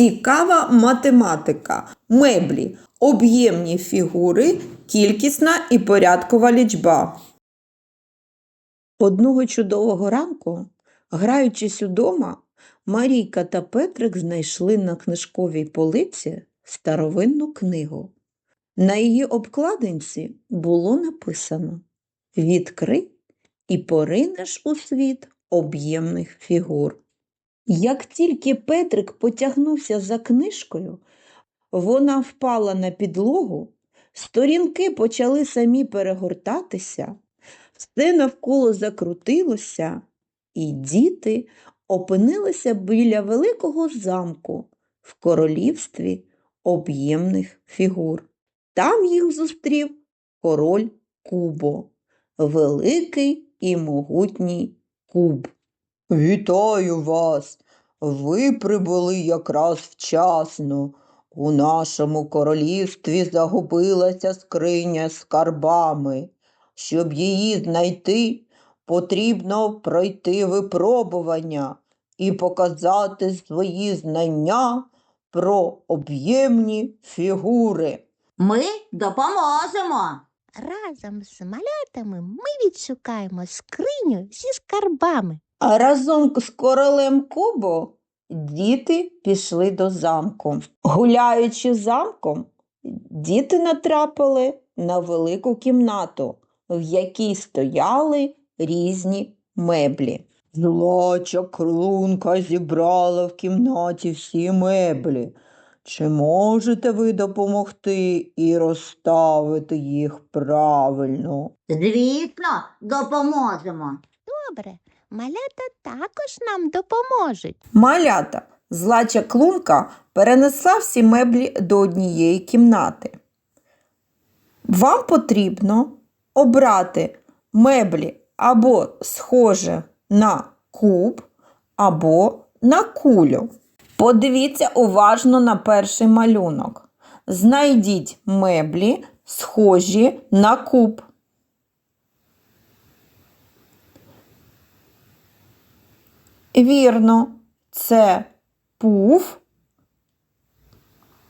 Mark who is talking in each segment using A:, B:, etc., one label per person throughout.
A: Цікава математика. Меблі, об'ємні фігури, кількісна і порядкова лічба. Одного чудового ранку, граючись удома, Марійка та Петрик знайшли на книжковій полиці старовинну книгу. На її обкладинці було написано Відкрий і поринеш у світ об'ємних фігур. Як тільки Петрик потягнувся за книжкою, вона впала на підлогу, сторінки почали самі перегортатися, все навколо закрутилося, і діти опинилися біля великого замку в королівстві об'ємних фігур. Там їх зустрів король Кубо, великий і могутній куб. Вітаю вас! Ви прибули якраз вчасно. У нашому королівстві загубилася скриня з скарбами. Щоб її знайти, потрібно пройти випробування і показати свої знання про об'ємні фігури.
B: Ми допоможемо.
C: Разом з малятами ми відшукаємо скриню зі скарбами.
A: А разом з королем Кубо діти пішли до замку. Гуляючи замком, діти натрапили на велику кімнату, в якій стояли різні меблі. Зла чаклунка зібрала в кімнаті всі меблі. Чи можете ви допомогти і розставити їх правильно?
B: Звісно, допоможемо.
C: Добре, малята також нам допоможуть.
A: Малята, зла чаклунка перенесла всі меблі до однієї кімнати. Вам потрібно обрати меблі або схоже на куб, або на кулю. Подивіться уважно на перший малюнок. Знайдіть меблі, схожі на куб. Вірно, це пуф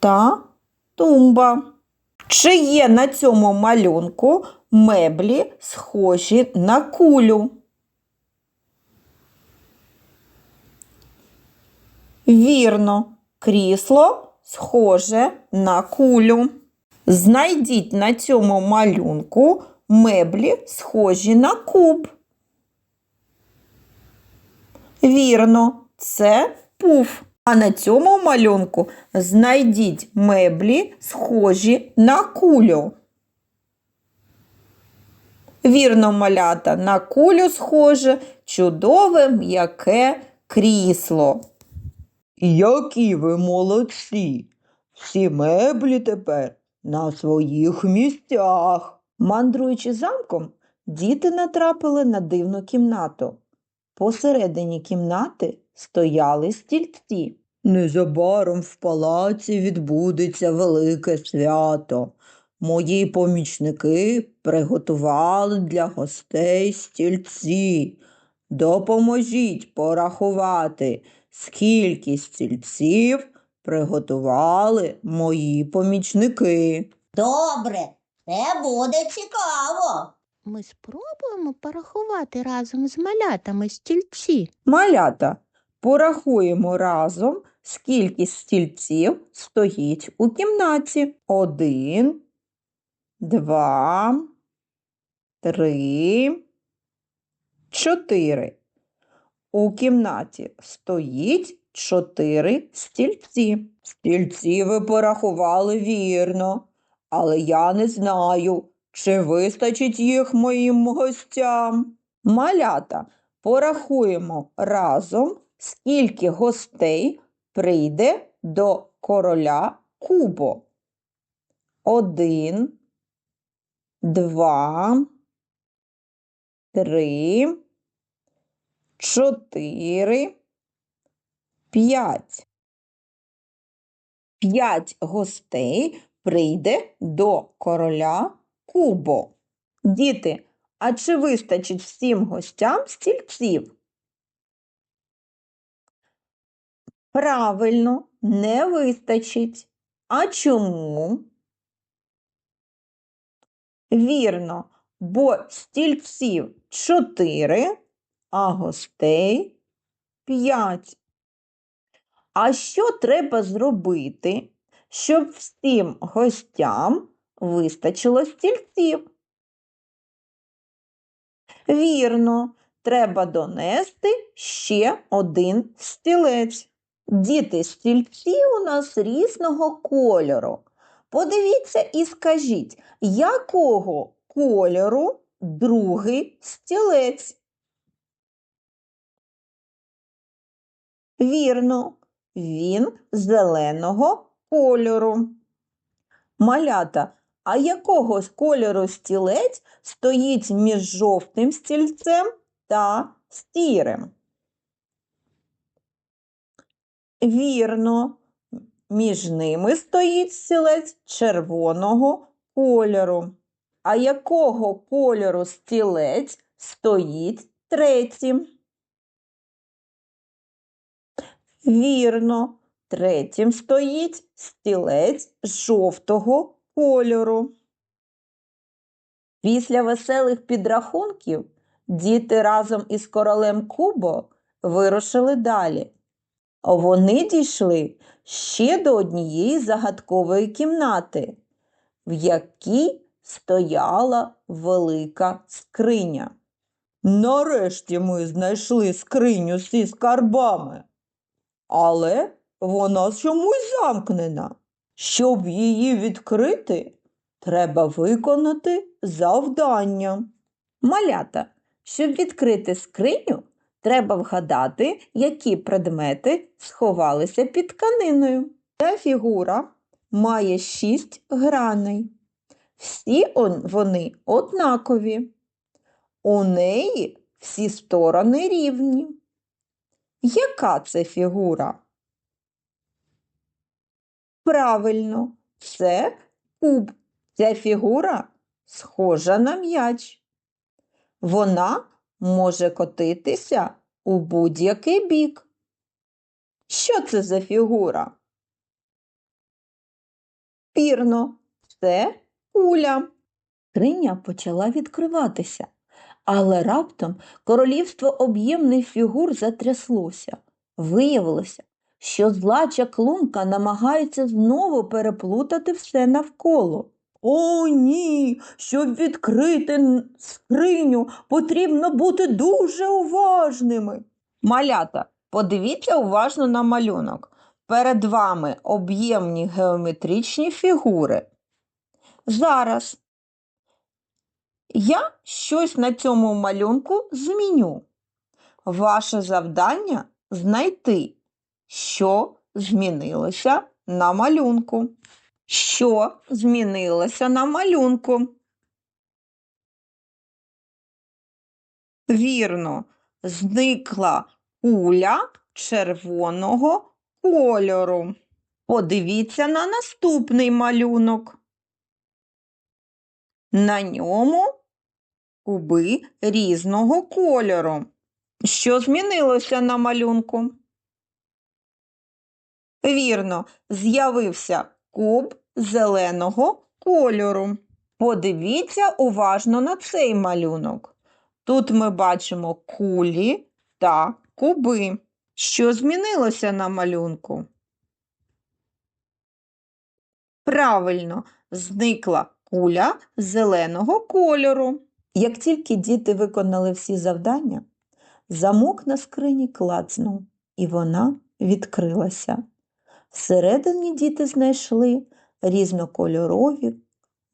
A: та тумба. Чи є на цьому малюнку меблі схожі на кулю? Вірно, крісло схоже на кулю. Знайдіть на цьому малюнку меблі схожі на куб. Вірно, це пуф. А на цьому малюнку знайдіть меблі, схожі на кулю. Вірно, малята, на кулю схоже чудове м'яке крісло. Які ви молодці! Всі меблі тепер на своїх місцях. Мандруючи замком, діти натрапили на дивну кімнату. Посередині кімнати стояли стільці. Незабаром в палаці відбудеться велике свято. Мої помічники приготували для гостей стільці. Допоможіть порахувати, скільки стільців приготували мої помічники.
B: Добре, це буде цікаво.
C: Ми спробуємо порахувати разом з малятами стільці.
A: Малята, порахуємо разом, скільки стільців стоїть у кімнаті. Один, два, три, чотири. У кімнаті стоїть чотири стільці. Стільці ви порахували вірно, але я не знаю, чи вистачить їх моїм гостям. Малята, порахуємо разом, скільки гостей прийде до короля Кубо. Один, два, три, чотири, п'ять. П'ять гостей прийде до короля Кубо. Діти, а чи вистачить всім гостям стільців? Правильно, не вистачить. А чому? Вірно, бо стільців чотири, а гостей п'ять. А що треба зробити, щоб всім гостям вистачило стільців? Вірно, треба донести ще один стілець. Діти, стільці у нас різного кольору. Подивіться і скажіть, якого кольору другий стілець? Вірно, він зеленого кольору. Малята, а якого кольору стілець стоїть між жовтим стільцем та сірим? Вірно, між ними стоїть стілець червоного кольору. А якого кольору стілець стоїть третім? Вірно, третім стоїть стілець жовтого кольору. Після веселих підрахунків діти разом із королем Кубо вирушили далі. Вони дійшли ще до однієї загадкової кімнати, в якій стояла велика скриня. Нарешті ми знайшли скриню зі скарбами, але вона чомусь замкнена. Щоб її відкрити, треба виконати завдання. Малята, щоб відкрити скриню, треба вгадати, які предмети сховалися під тканиною. Ця фігура має шість граней. Всі он- вони однакові. У неї всі сторони рівні. Яка це фігура? Правильно, це куб. Ця фігура схожа на м'яч. Вона може котитися у будь-який бік. Що це за фігура? Вірно, це куля. Криня почала відкриватися, але раптом королівство об'ємних фігур затряслося. Виявилося, що зла чаклунка намагається знову переплутати все навколо. О, ні, щоб відкрити скриню, потрібно бути дуже уважними. Малята, подивіться уважно на малюнок. Перед вами об'ємні геометричні фігури. Зараз я щось на цьому малюнку зміню. Ваше завдання знайти, що змінилося на малюнку. Що змінилося на малюнку? Вірно, зникла куля червоного кольору. Подивіться на наступний малюнок. На ньому куби різного кольору. Що змінилося на малюнку? Вірно, з'явився куб зеленого кольору. Подивіться уважно на цей малюнок. Тут ми бачимо кулі та куби. Що змінилося на малюнку? Правильно, зникла куля зеленого кольору. Як тільки діти виконали всі завдання, замок на скрині клацнув, і вона відкрилася. Всередині діти знайшли різнокольорові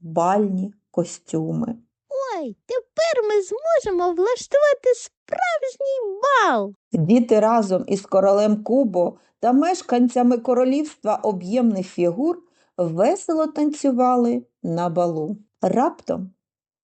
A: бальні костюми.
C: Ой, тепер ми зможемо влаштувати справжній бал.
A: Діти разом із королем Кубо та мешканцями королівства об'ємних фігур весело танцювали на балу. Раптом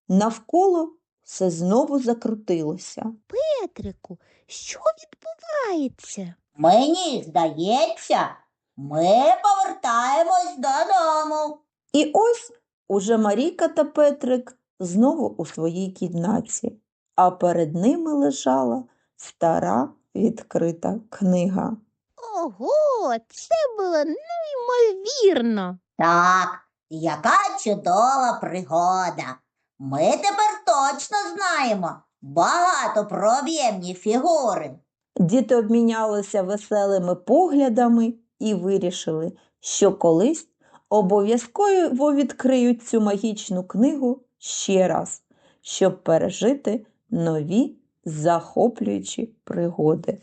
A: навколо все знову закрутилося.
C: Петрику, що відбувається?
B: Мені здається, ми повертаємось додому.
A: І ось уже Марійка та Петрик знову у своїй кімнаті, а перед ними лежала стара відкрита книга.
C: Ого, це було неймовірно.
B: Так, яка чудова пригода. Ми тепер точно знаємо багато про об'ємні фігури.
A: Діти обмінялися веселими поглядами і вирішили, що колись обов'язково відкриють цю магічну книгу ще раз, щоб пережити нові захоплюючі пригоди.